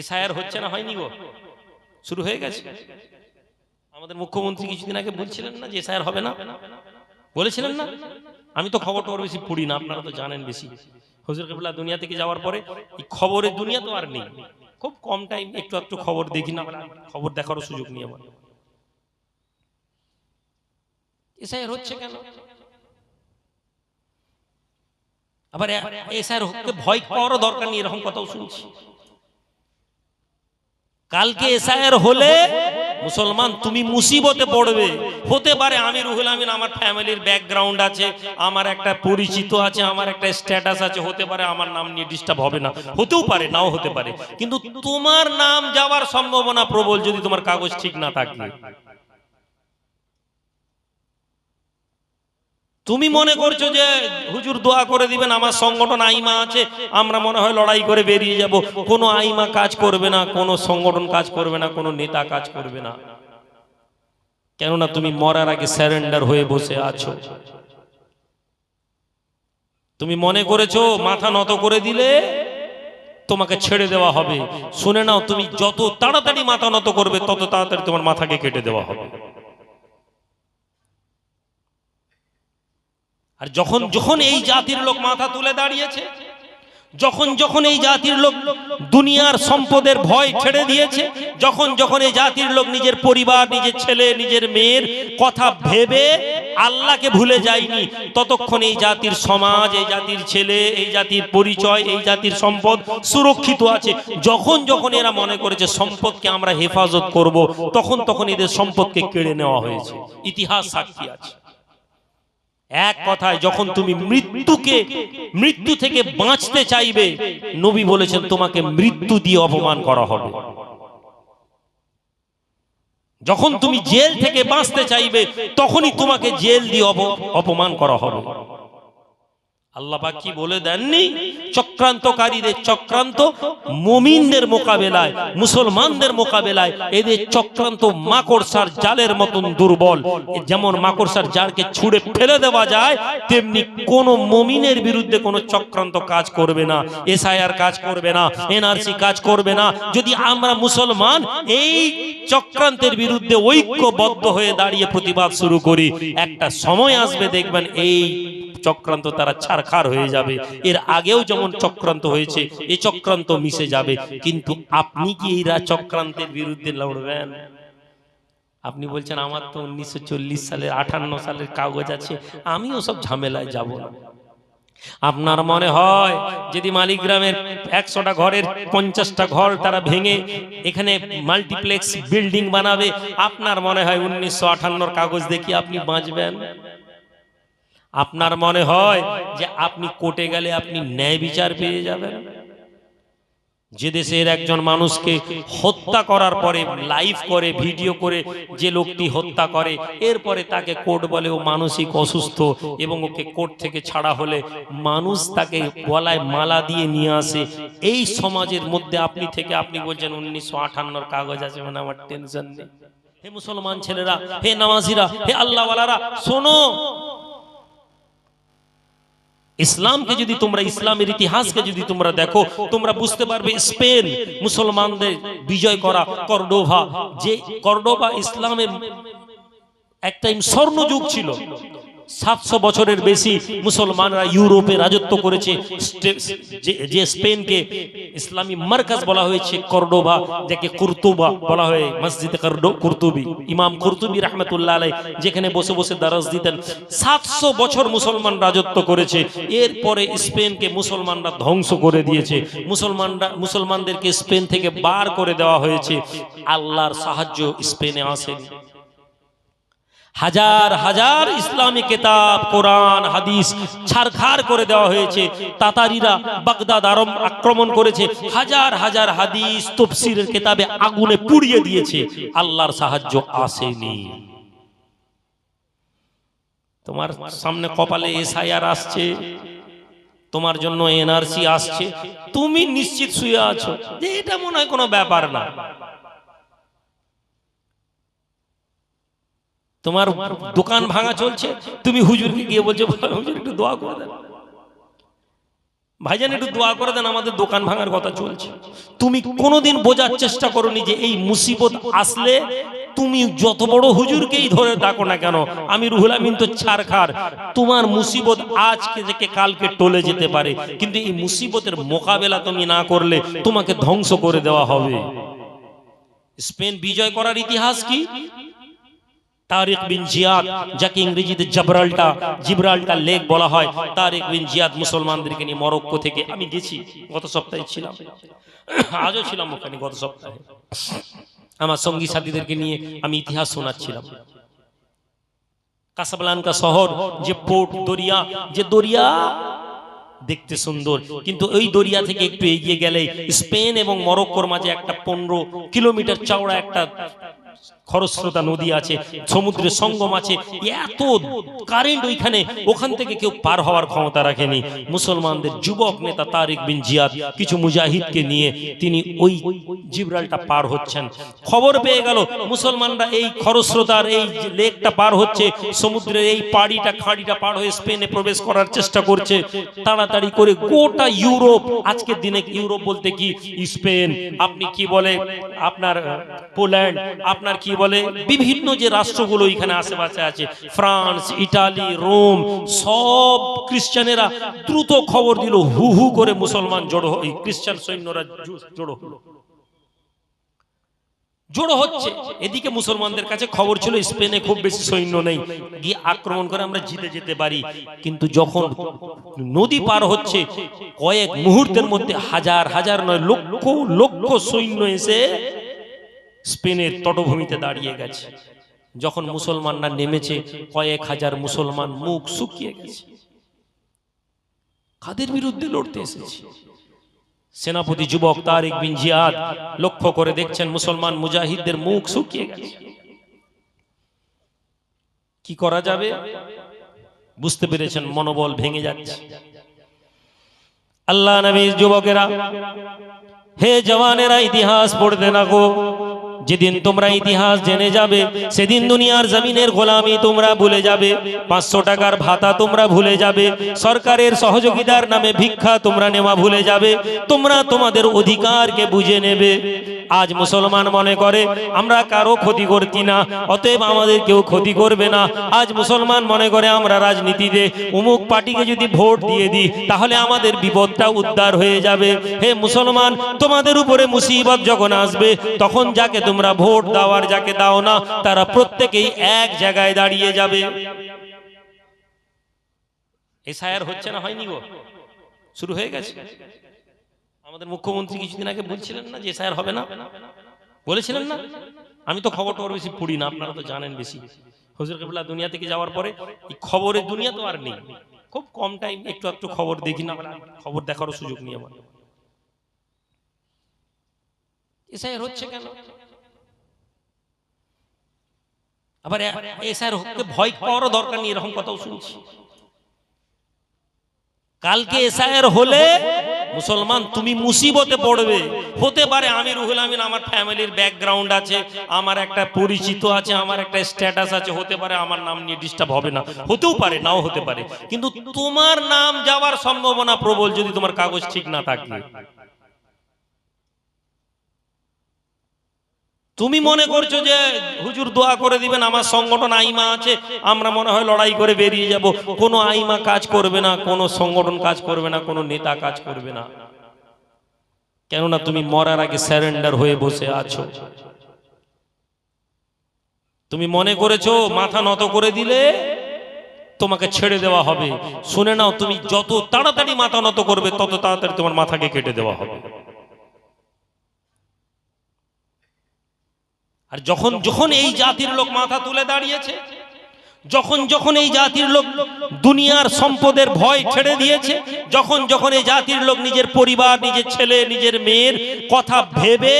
SIR হচ্ছে না হয়নি গো। শুরু হয়ে গেছে। আমাদের মুখ্যমন্ত্রী কিছুদিন আগে বলছিলেন না যে এসআইআর হবে না। বলেছিলেন না? আমি তো খবর টবর বেশি পড়ি না, আপনারা তো জানেন বেশি। হজুর কেবলা দুনিয়া থেকে যাওয়ার পরে এই খবরের দুনিয়া তো আর নেই। খুব কম টাইম একটু একটু খবর দেখি না, খবর দেখারও সুযোগ নিয়ে আমার। এসআইআর হচ্ছে কেন? আবার এসআইআর হতে ভয় পাওয়ারও দরকার নেই, এরকম কথাও শুনছি। কালকে এসআইয়ের হলে মুসলমান তুমি মুসিবতে পড়বে। হতে পারে আমি রুহুল আমিন আমার ফ্যামিলির ব্যাকগ্রাউন্ড আছে আমার একটা পরিচিত আছে আমার একটা স্ট্যাটাস আছে হতে পারে আমার নাম নিয়ে ডিস্টার্ব হবে না। হতেও পারে নাও হতে পারে। কিন্তু তোমার নাম যাওয়ার সম্ভাবনা প্রবল যদি তোমার কাগজ ঠিক না থাকে। তুমি মনে করছ যে হুজুর দোয়া করে দিবেন, আমার সংগঠন আইমা আছে, আমরা মনে হয় লড়াই করে বেরিয়ে যাব। কোনো আইমা কাজ করবে না, কোনো সংগঠন কাজ করবে না, কোনো নেতা কাজ করবে না। কেননা তুমি মরার আগে স্যারেন্ডার হয়ে বসে আছো। তুমি মনে করেছ মাথা নত করে দিলে তোমাকে ছেড়ে দেওয়া হবে। শুনে নাও, তুমি যত তাড়াতাড়ি মাথা নত করবে, তত তাড়াতাড়ি তোমার মাথাকে কেটে দেওয়া হবে। আর যখন যখন এই জাতির লোক মাথা তুলে দাঁড়িয়েছে যখন যখন এই জাতির লোক দুনিয়ার সম্পদের ভয় ছেড়ে দিয়েছে যখন যখন এই জাতির লোক নিজের পরিবার নিজের ছেলে নিজের মেয়ের কথা ভেবে আল্লাহকে ভুলে যায়নি। ততক্ষণ এই জাতির সমাজ এই জাতির ছেলে এই জাতির পরিচয় এই জাতির সম্পদ সুরক্ষিত আছে। যখন যখন এরা মনে করেছে সম্পদকে আমরা হেফাজত করব তখন তখন এদের সম্পদকে কেড়ে নেওয়া হয়েছে। ইতিহাস সাক্ষী আছে। এক কথায় যখন তুমি মৃত্যুকে, মৃত্যু থেকে বাঁচতে চাইবে, নবী বলেছেন তোমাকে মৃত্যু দিয়ে অপমান করা হবে। যখন তুমি জেল থেকে বাঁচতে চাইবে, তখনই তোমাকে জেল দিয়ে অপমান করা হবে। আল্লাহ পাক কি বলে দেননি? চক্রান্তকারীদের চক্রান্ত মুমিনদের মোকাবেলায়, মুসলমানদের মোকাবেলায়, এদের চক্রান্ত মাকড়সার জালের মতন দুর্বল। যেমন মাকড়সার জালকে ছুঁড়ে ফেলে দেওয়া যায়, তেমনি কোন মমিনের বিরুদ্ধে কোনো চক্রান্ত কাজ করবে না, এসআইআর কাজ করবে না, এনআরসি কাজ করবে না। যদি আমরা মুসলমান এই চক্রান্তের বিরুদ্ধে ঐক্যবদ্ধ হয়ে দাঁড়িয়ে প্রতিবাদ শুরু করি, একটা সময় আসবে দেখবেন এই চক্রান্ত তারা ছারখার হয়ে যাবে। এর আগেও যেমন চক্রান্ত হয়েছে এই চক্রান্ত মিশে যাবে। কিন্তু আপনি কি এই চক্রান্তের বিরুদ্ধে লড়বেন? আপনি বলছেন, আমার তো উনিশশো চল্লিশ সালের, আঠান্ন সালের কাগজ আছে আমিও সব ঝামেলায় যাব না। আপনার মনে হয়, যদি মালিগ্রামের একশোটা ঘরের পঞ্চাশটা ঘর তারা ভেঙে এখানে মাল্টিপ্লেক্স বিল্ডিং বানাবে, আপনার মনে হয় উনিশশো আঠান্নর কাগজ দেখি আপনি বাঁচবেন? আপনার মনে হয় যে আপনি কোর্টে গেলে আপনি ন্যায় বিচার পেয়ে যাবেন? যে দেশের একজন মানুষকে হত্যা করার পরে লাইভ করে ভিডিও করে যে লোকটি হত্যা করে, এরপরে তাকে কোর্ট বলে ও মানসিক অসুস্থ এবং ওকে কোর্ট থেকে ছাড়া হলে মানুষ তাকে গলায় মালা দিয়ে নিয়ে আসে। এই সমাজের মধ্যে আপনি থেকে আপনি বলছেন উনিশশো আঠান্নর কাগজ আছে মানে আমার টেনশন নেই। হে মুসলমান ছেলেরা, হে নামাজিরা, হে আল্লাহওয়ালারা, শোনো ইসলামকে যদি তোমরা ইসলামের ইতিহাসকে যদি তোমরা দেখো, তোমরা বুঝতে পারবে স্পেন মুসলমানদের বিজয় করা কর্ডোভা। যে কর্ডোভা ইসলামের এক টাইম স্বর্ণযুগ ছিল। সাতশো বছরের বেশি মুসলমানরা ইউরোপে রাজত্ব করেছে। যে- স্পেনকে ইসলামী মার্কাজ বলা হয়েছে কর্ডোভা যাকে কুর্তুবা বলা হয়, মসজিদে কুর্তুবি, ইমাম কুর্তুবি রহমতুল্লাহ আলাই যেখানে বসে বসে দারাজ দিতেন। সাতশো বছর মুসলমান রাজত্ব করেছে, এরপরে স্পেনকে মুসলমানরা ধ্বংস করে দিয়েছে। মুসলমানরা মুসলমানদেরকে স্পেন থেকে বার করে দেওয়া হয়েছে। আল্লাহর সাহায্য স্পেনে আসেনি। হাজার হাজার ইসলামী কেতাব, কোরআন, হাদিস ছারখার করে দেওয়া হয়েছে। তাতারিরা বাগদাদ আরম আক্রমণ করেছে। হাজার হাজার হাদিস তফসিরের কেতাবে আগুনে পুড়িয়ে দিয়েছে। আল্লাহর সাহায্য আসেনি। তোমার সামনে কপালে এসআইআর আসছে। তোমার জন্য এনআরসি আসছে। তুমি নিশ্চিত শুয়ে আছো যে এটা মনে হয় কোনো ব্যাপার না। তোমার দোকান ভাঙা চলছে, তুমি হুজুরকে গিয়ে বলছো হুজুর, একটু দোয়া করে দেন। ভাইজান, একটু দোয়া করে দেন, আমাদের দোকান ভাঙার কথা চলছে। তুমি কোনোদিন বোঝার চেষ্টা করনি যে এই মুসিবত আসলে তুমি যত বড় হুজুরকেই ধরে ডাকো না কেন? আমি রুহুল আমিন তো ছাড়খার। তোমার মুসিবত আজকে থেকে কালকে টলে যেতে পারে, কিন্তু এই মুসিবতের মোকাবেলা তুমি না করলে তোমাকে ধ্বংস করে দেওয়া হবে। স্পেন বিজয় করার ইতিহাস কি? তারিক বিন জিয়াদ, যাকে ইংরেজিতে জাবরাল্টা, জিব্রাল্টা লেক বলা হয়, তারিক বিন জিয়াদ মুসলমানদেরকে নিয়ে মরক্কো থেকে আমি গেছি, গত সপ্তাহে ছিলাম। আজও ছিলাম ওখানে গত সপ্তাহে। আমার সঙ্গী সাথীদেরকে নিয়ে আমি ইতিহাস শোনাচ্ছিলাম। কাসাবলানকা শহর, যে পোর্ট দরিয়া, যে দরিয়া দেখতে সুন্দর, কিন্তু ওই দরিয়া থেকে একটু এগিয়ে গেলে স্পেন এবং মরক্কোর মাঝে একটা পনেরো কিলোমিটার চওড়া একটা খরস্রোতা নদী আছে, সমুদ্রের সঙ্গম আছে, এত কারেন্ট ওইখানে, ওখান থেকে কেউ পার হওয়ার ক্ষমতা রাখেনি। মুসলমানদের যুবক নেতা তারিক বিন জিয়াদ, কিছু মুজাহিদকে নিয়ে তিনি ওই জিব্রালটা পার হচ্ছেন। খবর পেয়ে গেল, মুসলমানরা এই খরস্রোতার এই লেকটা পার হচ্ছে, সমুদ্রের এই পাড়িটা, খাড়িটা পার হয়ে স্পেনে প্রবেশ করার চেষ্টা করছে। তাড়াতাড়ি করে গোটা ইউরোপ, আজকের দিনে ইউরোপ বলতে কি? স্পেন। আপনি কি বলে? আপনার পোল্যান্ড। আপনার কি বলে? বিভিন্ন যে রাষ্ট্রগুলো এখানে আশেপাশে আছে, ফ্রান্স, ইটালি, রোম, সব খ্রিস্টানেরা দ্রুত খবর দিল, হু হু করে মুসলমান জড়ো হ- এই খ্রিস্টান সৈন্যরা জড়ো হলো। জড়ো হচ্ছে। এদিকে মুসলমানদের কাছে খবর ছিল, স্পেনে খুব বেশি সৈন্য নেই। গিয়ে আক্রমণ করে আমরা জিতে যেতে পারি। কিন্তু যখন নদী পার হচ্ছে, কয়েক মুহূর্তের মধ্যে হাজার হাজার নয়, লক্ষ লক্ষ সৈন্য এসে স্পেনের তটভূমিতে দাঁড়িয়ে গেছে। যখন মুসলমানরা নেমেছে, কয়েক হাজার মুসলমান মুখ শুকিয়ে গেছে। কাদের বিরুদ্ধে লড়তে এসেছে? সেনাপতি যুবক তারিক বিন জিয়াদ লক্ষ্য করে দেখছেন মুসলমান মুজাহিদদের মুখ শুকিয়ে গেছে। কি করা যাবে? বুঝতে পেরেছেন, মনোবল ভেঙে যাচ্ছে। আল্লাহ নবীর যুবকেরা, হে জওয়ানেরা, ইতিহাস পড়তে না গো যেদিন তোমরা ইতিহাস জেনে যাবে, সেদিন দুনিয়ার জমিনের গোলামি তোমরা ভুলে যাবে, পাঁচশো টাকার ভাতা তোমরা ভুলে যাবে, সরকারের সহযোগিতার নামে ভিক্ষা তোমরা নেওয়া ভুলে যাবে, তোমরা তোমাদের অধিকারকে বুঝে নেবে। আজ মুসলমান মনে করে, আমরা কারও ক্ষতি করতি না, অতএব আমাদের কেউ ক্ষতি করবে না। আজ মুসলমান মনে করে, আমরা রাজনীতিতে অমুক পার্টিকে যদি ভোট দিয়ে দিই, তাহলে আমাদের বিপদটা উদ্ধার হয়ে যাবে। হে মুসলমান, তোমাদের উপরে মুসিবত যখন আসবে, তখন যাকে তোমরা ভোট দেওয়ার যাকে দাও না, তারা প্রত্যেকেই এক জায়গায় দাঁড়িয়ে যাবে। এসআইআর হচ্ছে না হয়নি গো? শুরু হয়ে গেছে? আমাদের মুখ্যমন্ত্রী কিছুদিন আগে বলছিলেন না যে এসআইআর হবে না? বলেছিলেন না? আমি তো খবর টবর বেশি পড়ি না, আপনারা তো জানেন বেশি। হুজুর কেবলা দুনিয়া থেকে যাওয়ার পরে এই খবরের দুনিয়া তো আর নেই। খুব কম টাইম একটু একটু খবর দেখি না, খবর দেখারও সুযোগ নেই আমার। এসআইআর হচ্ছে কেন? আবার এসআইআর হতে ভয় পাওয়ারও দরকার নেই, এরকম কথাও শুনছি। কালকে এসআইআর হলে, মুসলমান তুমি মুসিবতে পড়বে। হতে পারে আমি রুহুল আমিন, আমার ফ্যামিলির ব্যাকগ্রাউন্ড আছে, আমার একটা পরিচিত আছে, আমার একটা স্ট্যাটাস আছে, হতে পারে আমার নাম নিয়ে ডিস্টার্ব হবে না। হতেও পারে, নাও হতে পারে। কিন্তু তোমার নাম যাওয়ার সম্ভাবনা প্রবল যদি তোমার কাগজ ঠিক না থাকে। তুমি মনে করছ যে হুজুর দোয়া করে দিবেন, আমার সংগঠন আইমা আছে, আমরা মনে হয় লড়াই করে বেরিয়ে যাব। কোনো আইমা কাজ করবে না, কোনো সংগঠন কাজ করবে না, কোনো নেতা কাজ করবে না। কেননা তুমি মরার আগে স্যারেন্ডার হয়ে বসে আছো। তুমি মনে করেছ মাথা নত করে দিলে তোমাকে ছেড়ে দেওয়া হবে। শুনে নাও, তুমি যত তাড়াতাড়ি মাথা নত করবে, তত তাড়াতাড়ি তোমার মাথাকে কেটে দেওয়া হবে। আর যখন যখন এই জাতির লোক মাথা তুলে দাঁড়িয়েছে যখন যখন এই জাতির লোক দুনিয়ার সম্পদের ভয় ছেড়ে দিয়েছে যখন যখন এই জাতির লোক নিজের পরিবার নিজের ছেলে নিজের মেয়ের কথা ভেবে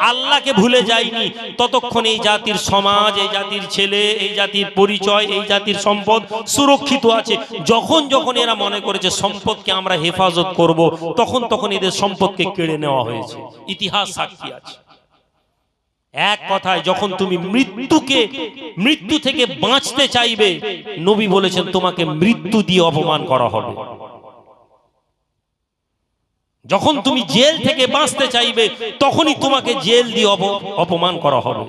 আল্লাহকে ভুলে যায়নি। ততক্ষণ এই জাতির সমাজ এই জাতির ছেলে এই জাতির পরিচয় এই জাতির সম্পদ সুরক্ষিত আছে। যখন যখন এরা মনে করেছে সম্পদকে আমরা হেফাজত করব তখন তখন এদের সম্পদকে কেড়ে নেওয়া হয়েছে। ইতিহাস সাক্ষী আছে। এক কথায় যখন তুমি মৃত্যুকে, মৃত্যু থেকে বাঁচতে চাইবে, নবী বলেছেন তোমাকে মৃত্যু দিয়ে অপমান করা হবে। যখন তুমি জেল থেকে বাঁচতে চাইবে, তখনই তোমাকে জেল দিয়ে অপমান করা হবে।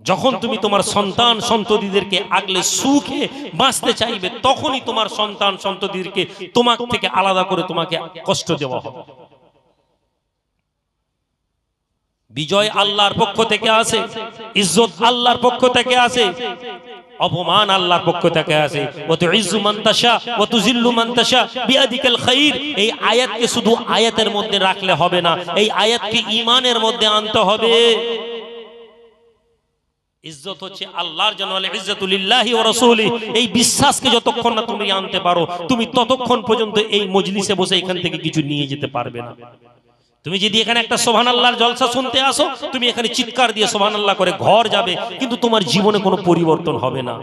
যখন তুমি তোমার সন্তান সন্ততিদেরকে আগলে সুখে বাঁচতে চাইবে, তখনই তোমার সন্তান সন্ততিদেরকে তোমার থেকে আলাদা করে তোমাকে কষ্ট দেওয়া হবে। বিজয় আল্লাহর পক্ষ থেকে আসে, ইজ্জত আল্লাহর পক্ষ থেকে আসে, অপমান আল্লাহর পক্ষ থেকে আসে। এই আয়াতকে শুধু আয়াতের মধ্যে রাখলে হবে না, এই আয়াতকে ঈমানের মধ্যে আনতে হবে। ইজ্জত হচ্ছে আল্লাহর জন্য ইজ্জাতুলিল্লাহি ওয়া রাসূলি এই বিশ্বাসকে যতক্ষণ না তুমি আনতে পারো, তুমি ততক্ষণ পর্যন্ত এই মজলিসে বসে এখান থেকে কিছু নিয়ে যেতে পারবে না। তুমি যদি এখানে একটা সোহান আল্লাহর জলসা শুনতে আসো, তুমি এখানে চিৎকার দিয়ে সোহান আল্লাহ করে ঘর যাবে, কিন্তু তোমার জীবনে কোনো পরিবর্তন হবে না।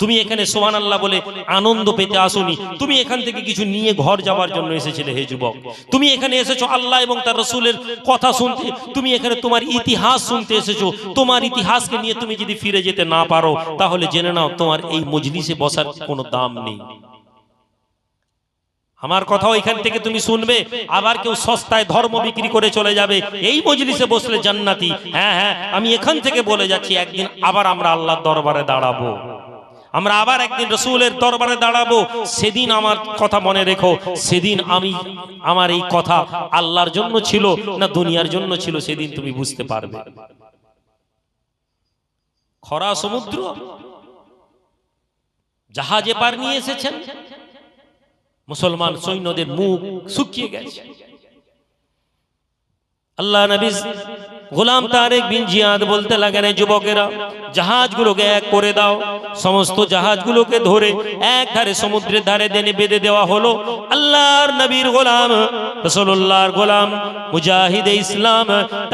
তুমি এখানে সোহান আল্লাহ বলে আনন্দ পেতে আসোনি। তুমি এখান থেকে কিছু নিয়ে ঘর যাবার জন্য এসেছিলে, হে যুবক। তুমি এখানে এসেছ আল্লাহ এবং তার রসুলের কথা শুনতে। তুমি এখানে তোমার ইতিহাস শুনতে এসেছ। তোমার ইতিহাসকে নিয়ে তুমি যদি ফিরে যেতে না পারো, তাহলে জেনে নাও তোমার এই মজলিসে বসার কোনো দাম নেই। আমার কথাও এখান থেকে তুমি শুনবে। আবার কেউ সস্তায় ধর্ম বিক্রি করে চলে যাবে। এই মজলিসে বসলে জান্নাতি। হ্যাঁ হ্যাঁ আমি এখান থেকে বলে যাচ্ছি, একদিন আবার আমরা আল্লাহর দরবারে দাঁড়াবো। আমরা আবার একদিন রসুলের দরবারে দাঁড়াবো। সেদিন আমার কথা মনে রেখো। সেদিন আমি, আমার এই কথা আল্লাহর জন্য ছিল না দুনিয়ার জন্য ছিল, সেদিন তুমি বুঝতে পারবে। খরা সমুদ্র, জাহাজে পার নিয়ে এসেছেন। মুসলমান সৈন্যদের মুখ শুকিয়ে গেছে। আল্লাহ নবী গোলাম তারেক বিন জিয়াদ বলতে লাগেন যুবকেরা, জাহাজগুলোকে এক করে দাও। সমস্ত জাহাজগুলোকে ধরে এক ধারে সমুদ্রের ধারে দেনে বেঁধে দেওয়া হলো। আল্লাহর নবীর গোলাম রসুল্লাহর গোলাম মুজাহিদ ইসলাম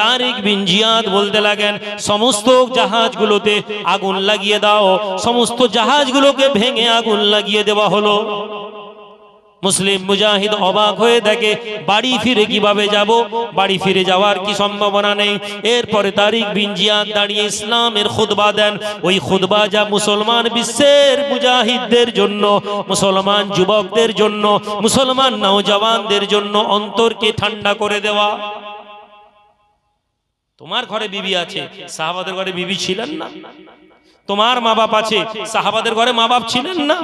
তারিক বিন জিয়াদ বলতে লাগেন, সমস্ত জাহাজগুলোতে আগুন লাগিয়ে দাও। সমস্ত জাহাজগুলোকে ভেঙে আগুন লাগিয়ে দেওয়া হলো। মুসলিম মুজাহিদ অবাক হয়ে দেখে, বাড়ি ফিরে কীভাবে যাব? বাড়ি ফিরে যাওয়ার কি সম্ভাবনা নেই? এরপরে তারিক বিন জিয়াদ দাঁড়িয়ে ইসলামের খুতবা দেন। ওই খুতবা যা মুসলমান বিশ্বের মুজাহিদদের জন্য, মুসলমান যুবকদের জন্য, মুসলমান নওজওয়ানদের জন্য অন্তরকে ঠান্ডা করে দেওয়া। তোমার ঘরে বিবি আছে, সাহাবাদের ঘরে বিবি ছিলেন না? তোমার মা বাপ আছে, সাহাবাদের ঘরে মা বাপ ছিলেন না?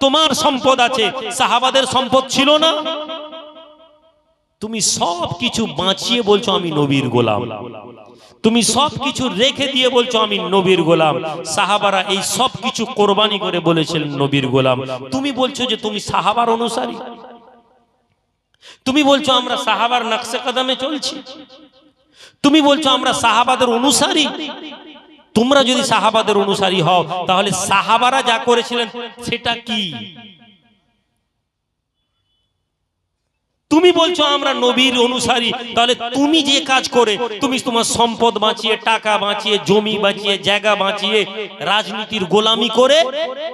তোমার সম্পদ আছে। সাহাবাদের সম্পদ ছিল না। তুমি সব কিছু বাঁচিয়ে বলছো আমি নবীর গোলাম। তুমি সব কিছু রেখে দিয়ে বলছো আমি নবীর গোলাম। সাহাবারা এই সব কিছু কোরবানি করে বলেছিলেন নবীর গোলাম। তুমি বলছো যে তুমি সাহাবার অনুসারী। তুমি বলছো আমরা সাহাবার নকশে কদমে চলছি। তুমি বলছো আমরা সাহাবাদের অনুসারী। তোমরা যদি সাহাবাদের অনুসারী হও, তাহলে সাহাবারা যা করেছিলেন, সেটা কি? তুমি বলছো আমরা নবীর অনুসারী, তাহলে তুমি যে কাজ করে, তুমি তোমার সম্পদ বাঁচিয়ে, টাকা বাঁচিয়ে, জমি বাঁচিয়ে, জায়গা বাঁচিয়ে, রাজনীতির গোলামি করে,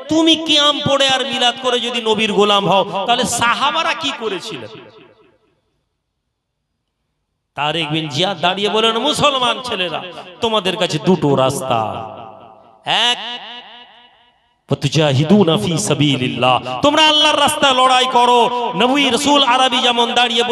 তুমি কিয়াম পড়ে আর মিলাদ করে যদি নবীর গোলাম হও, তাহলে সাহাবারা কি করেছিলেন? তারেক বিন জিয়াদ দাঁড়িয়ে বলেন মুসলমান ছেলেরা তোমাদের কাছে দুটো রাস্তা। এক তোমরা আল্লাহর রাস্তায় লড়াই করো। নবী রাসূল আরবি যেমন দাঁড়িয়ে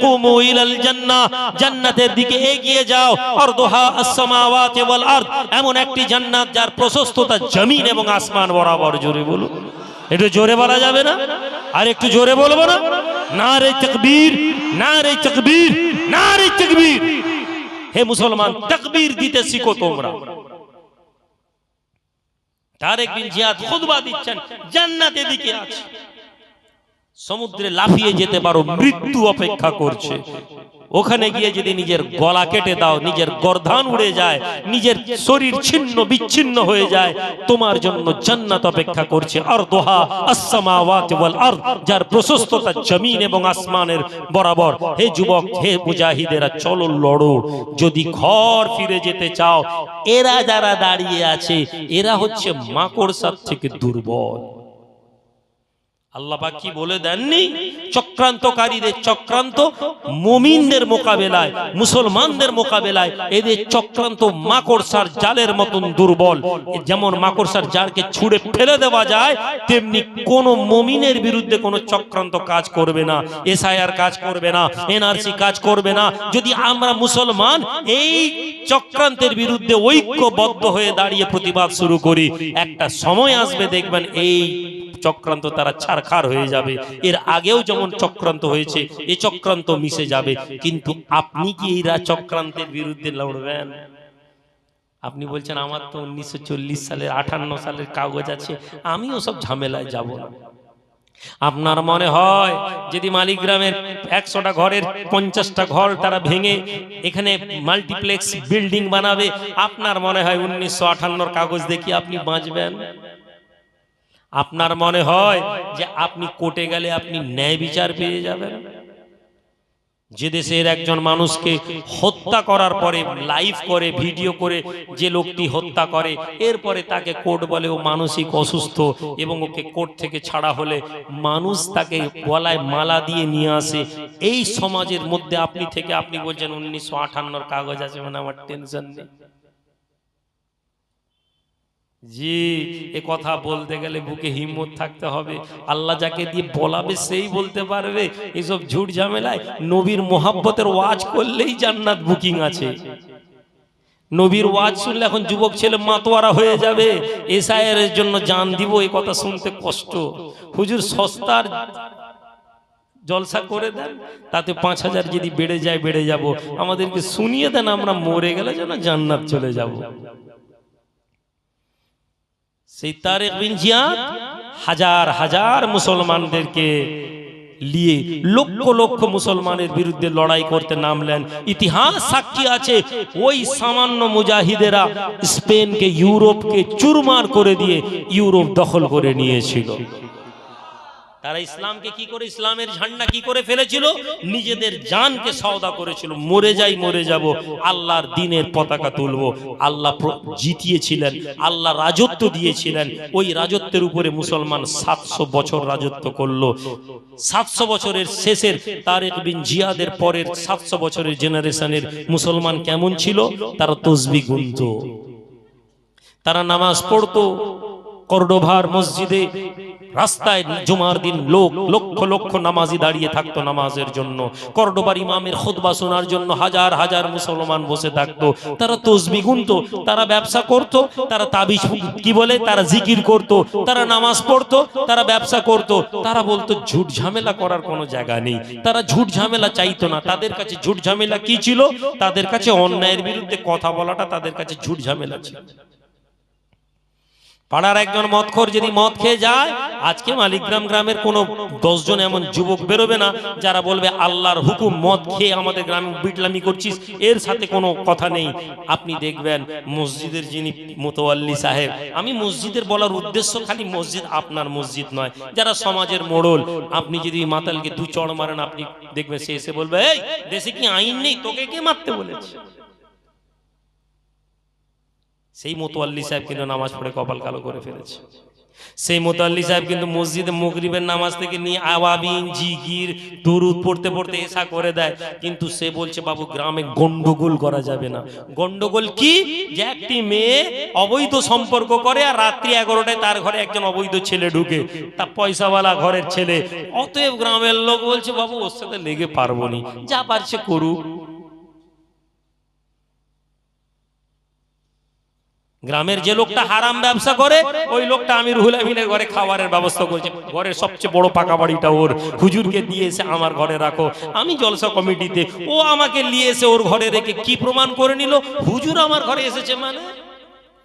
কুমু ইলাল জান্নাহ জান্নাতের দিকে এগিয়ে যাও। আরদুহা আস-সামাওয়াতি ওয়াল আরদ। এমন একটি জান্নাত যার প্রশস্ততা জমিন এবং আসমান বরাবর জোরে বলুন। একটু জোরে বলা যাবে না? আর একটু জোরে বলব না? নারে না রে তাকবীর নারে তকবীর। হে মুসলমান, তাকবীর দিতে শিখো তোমরা। তারেক বিন জিয়াদ খুতবা দিচ্ছেন, জান্নাতে দিকে আছে। সমুদ্রে লাফিয়ে যেতে পারো, মৃত্যু অপেক্ষা করছে। ওখানে গিয়ে যদি নিজের গলা কেটে দাও নিজের গর্ধান উড়ে যায় নিজের শরীর ছিন্ন বিচ্ছিন্ন হয়ে যায় তোমার জন্য জান্নাত অপেক্ষা করছে আর দোহা আসসামাওয়াত ওয়াল আরদ যার প্রশস্ততা জমিন এবং আসমানের বরাবর। হে যুবক হে মুজাহিদেরা চলো লড়ো। যদি ঘর ফিরে যেতে চাও এরা যারা দাঁড়িয়ে আছে এরা হচ্ছে মাকড়সার থেকে দুর্বল। আল্লাহ পাক কি বলে দেননি? চক্রান্তকারীদের চক্রান্ত মুমিনদের মোকাবেলায় মুসলমানদের মোকাবেলায় এদের চক্রান্ত মাকড়সার জালের মতন দুর্বল। যেমন মাকড়সার জালকে ছুঁড়ে ফেলে দেওয়া যায় তেমনি কোন মুমিনের বিরুদ্ধে কোনো চক্রান্ত কাজ করবে না এসআইআর কাজ করবে না এনআরসি কাজ করবে না। যদি আমরা মুসলমান এই চক্রান্তের বিরুদ্ধে ঐক্যবদ্ধ হয়ে দাঁড়িয়ে প্রতিবাদ শুরু করি। একটা সময় আসবে দেখবেন এই চক্রান্ত তারা ছাড়খাড় হয়ে যাবে। এর আগেও যেমন চক্রান্ত হয়েছে, এ চক্রান্ত মিশে যাবে। কিন্তু আপনি কি এই চক্রান্তের বিরুদ্ধে লড়বেন? আপনি বলছেন, আমার তো উনিশশো চল্লিশ সালের, আঠান্ন সালের কাগজ আছে আমিও সব ঝামেলায় যাব আপনার মনে হয়, যদি মালিগ্রামের একশোটা ঘরের পঞ্চাশটা ঘর তারা ভেঙে এখানে মাল্টিপ্লেক্স বিল্ডিং বানাবে, আপনার মনে হয় উনিশশো আঠান্নর কাগজ দেখি আপনি বাঁচবেন? আপনার মনে হয় যে আপনি কোর্টে গেলে আপনি ন্যায় বিচার পেয়ে যাবেন? যে দেশের একজন মানুষকে হত্যা করার পরে লাইভ করে, ভিডিও করে যে লোকটি হত্যা করে, এরপরে তাকে কোর্ট বলে ও মানসিক অসুস্থ এবং ওকে কোর্ট থেকে ছাড়া হলে মানুষ তাকে গলায় মালা দিয়ে নিয়ে আসে। এই সমাজের মধ্যে আপনি থেকে আপনি বলছেন, উনিশশো আঠান্নর কাগজ আছে মানে আমার টেনশন নেই। জি, এ কথা বলতে গেলে বুকে হিম্মত থাকতে হবে। আল্লাহ যাকে দিয়ে বলাবে সেই বলতে পারবে। এসব ঝুট ঝামেলায় নবীর মোহাব্বতের ওয়াজ করলেই জান্নাত বুকিং আছে। নবীর ওয়াজ শুনলে এখন যুবক ছেলে মাতোয়ারা হয়ে যাবে। এসআইয়ের জন্য জান দিব এই কথা শুনতে কষ্ট। হুজুর সস্তার জলসা করে দেন, তাতে পাঁচ হাজার যদি বেড়ে যায়, বেড়ে যাব। আমাদেরকে শুনিয়ে দেন, আমরা মরে গেলে যেন জান্নাত চলে যাব। সেই তারেক বিন জিয়াদ হাজার হাজার মুসলমানদেরকে নিয়ে লক্ষ লক্ষ মুসলমানের বিরুদ্ধে লড়াই করতে নামলেন। ইতিহাস সাক্ষী আছে, ওই সামান্য মুজাহিদেরা স্পেনকে, ইউরোপকে চুরমার করে দিয়ে ইউরোপ দখল করে নিয়েছিল। তারা ইসলামকে কি করে, ইসলামের ঝান্ডা কি করে ফেলেছিল? নিজেদের জানকে সওদা করেছিল। মরে যাই, মরে যাব। আল্লাহর দিনের পতাকা তুলব। আল্লাহ জিতিয়েছিলেন। আল্লাহ রাজত্ব দিয়েছিলেন। ওই রাজত্বের উপরে মুসলমান সাতশো বছর রাজত্ব করল। সাতশো বছরের শেষের তারেক বিন জিয়াদের পরের সাতশো বছরের জেনারেশনের মুসলমান কেমন ছিল? তারা তসবি গুনত। তারা নামাজ পড়তো। কর্ডোভার মসজিদে রাস্তায় জুমার দিন লোক, লক্ষ লক্ষ নামাজি দাঁড়িয়ে থাকতো নামাজের জন্য। কর্ডোবার ইমামের খুতবা শোনার জন্য হাজার হাজার মুসলমান বসে থাকতো। তারা তসবি গুনতো, তারা ব্যবসা করত, তারা তাবিজ কি বলে? তারা জিকির করত, তারা নামাজ পড়তো, তারা ব্যবসা করত। তারা বলতো, ঝুট ঝামেলা করার কোনো জায়গা নেই। তারা ঝুট ঝামেলা চাইতো না। তাদের কাছে ঝুট ঝামেলা কি ছিল? তাদের কাছে অন্যায়ের বিরুদ্ধে কথা বলাটা তাদের কাছে ঝুট ঝামেলা ছিল। পাড়ার একজন মদখোর যদি মদ খেয়ে যায়, আজকে মালিকগ্রাম গ্রামের কোনো দশজন এমন যুবক বেরোবে না, যারা বলবে, আল্লাহর হুকুম, মদ খেয়ে আমাদের গ্রামে বিটলামি করছিস। এর সাথে কোনো কথা নেই। আপনি দেখবেন মসজিদের যিনি মোতোয়াল্লি সাহেব, আমি মসজিদের বলার উদ্দেশ্য খালি মসজিদ আপনার মসজিদ নয়, যারা সমাজের মোড়ল। আপনি যদি মাতালকে দু চড় মারেন, আপনি দেখবেন সে এসে বলবে, এই, দেশে কি আইন নেই? তোকে কে মারতে বলেছে? সেই মোতোয়াল্লি সাহেব কিন্তু নামাজ পড়ে কপাল কালো করে ফেলেছে। সেই মোতাল্লি সাহেব কিন্তু মসজিদে মগরিবের নামাজ থেকে নিয়ে আওয়াবিন জিগির দরুদ পড়তে পড়তে এসা করে দেয়। কিন্তু সে বলছে, বাবু, গ্রামে গন্ডগোল করা যাবে না। গন্ডগোল কি? যে একটি মেয়ে অবৈধ সম্পর্ক করে আর রাত্রি এগারোটায় তার ঘরে একজন অবৈধ ছেলে ঢুকে। তা পয়সাওয়ালা ঘরের ছেলে। অতএব গ্রামের লোক বলছে, বাবু, ওর সাথে লেগে পারব নি। যা পারছে করুক। গ্রামের যে লোকটা হারাম ব্যবসা করে, ওই লোকটা আমি রুহুল আমিনের ঘরে খাবারের ব্যবস্থা করছি। ঘরের সবচেয়ে বড় পাকা বাড়িটা ওর। হুজুরকে দিয়ে এসে আমার ঘরে রাখো। আমি জলসা কমিটিতে, ও আমাকে নিয়ে এসে ওর ঘরে রেখে কি প্রমাণ করে নিল? হুজুর আমার ঘরে এসেছে মানে?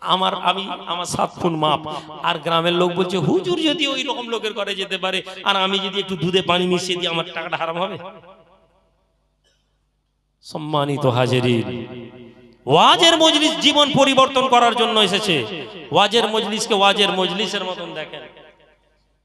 আমার, আমি, আমার সাত ফুট মাপ। আর গ্রামের লোক বলছে, হুজুর যদি ওই রকম লোকের ঘরে যেতে পারে, আর আমি যদি একটু দুধে পানি মিশিয়ে দিই, আমার টাকাটা হারাম হবে? সম্মানিত হাজেরিন ওয়াজের মজলিস জীবন পরিবর্তন করার জন্য এসেছে। ওয়াজের মজলিসকে ওয়াজের মজলিসের মতন দেখেন।